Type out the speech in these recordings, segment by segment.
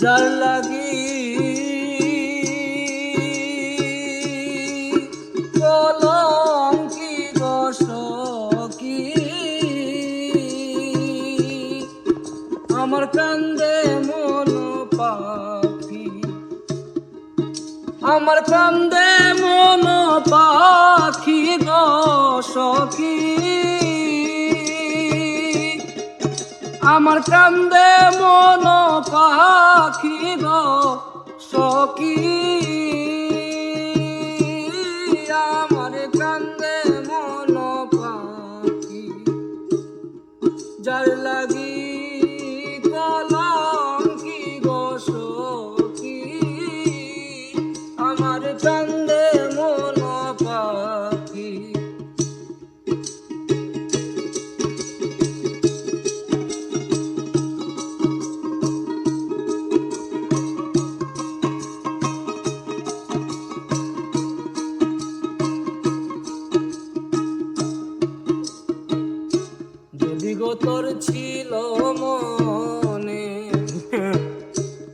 যার লাগি আমার কান্দে মন পাখি। আমার কান্দে মন পাখি দশকি আমার কান্দে মন পাখি গো সখী। আমার কান্দে মন পাখি। যার লাগি কলঙ্কি মনে।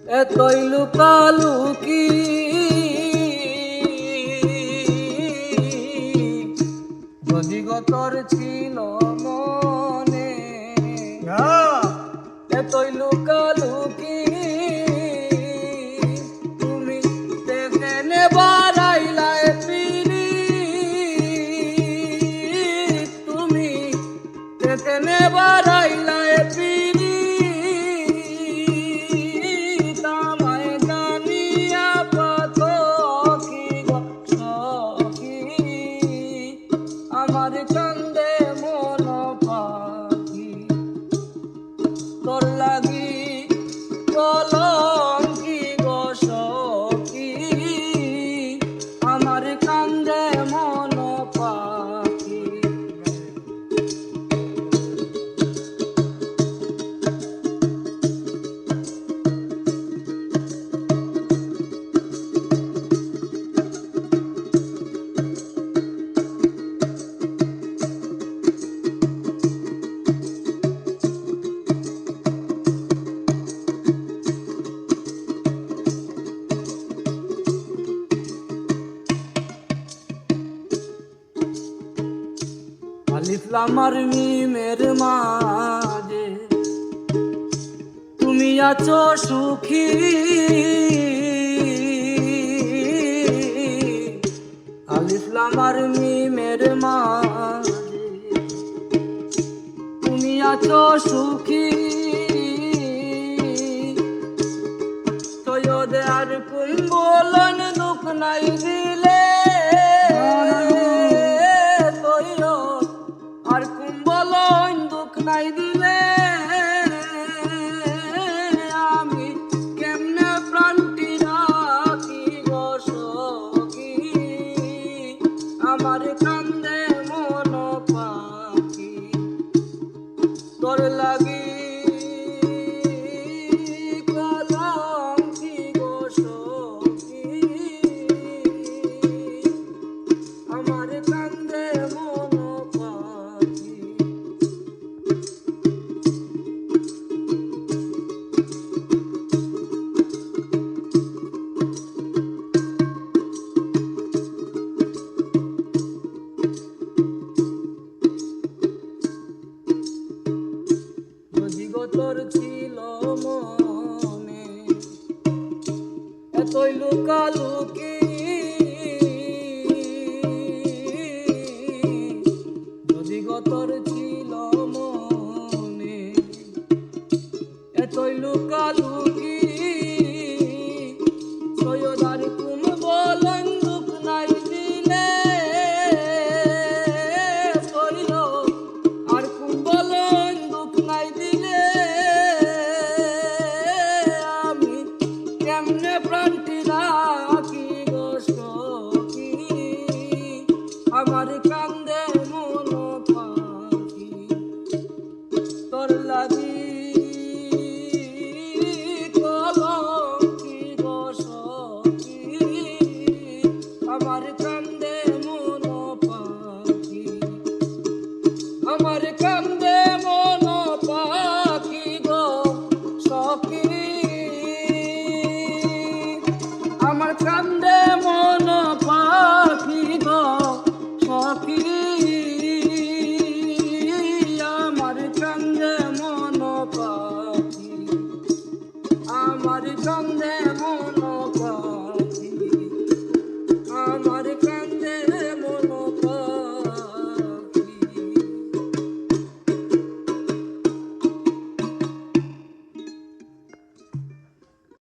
এতই লুকালুকি। যদি গতর তোর ছিল মনে। এতই লুকালুকি। আমার চন্দে আলিফলাম আর মিমের মাঝে। তুমি আছো সুখী। আলিফলাম আর মিমের মাঝে। তুমি আছো সুখী। তয়দে আর কুম বলন দুঃখ নাই তোর তোর ছিল মনে। এতই লুকালুকি। যদি গো আমার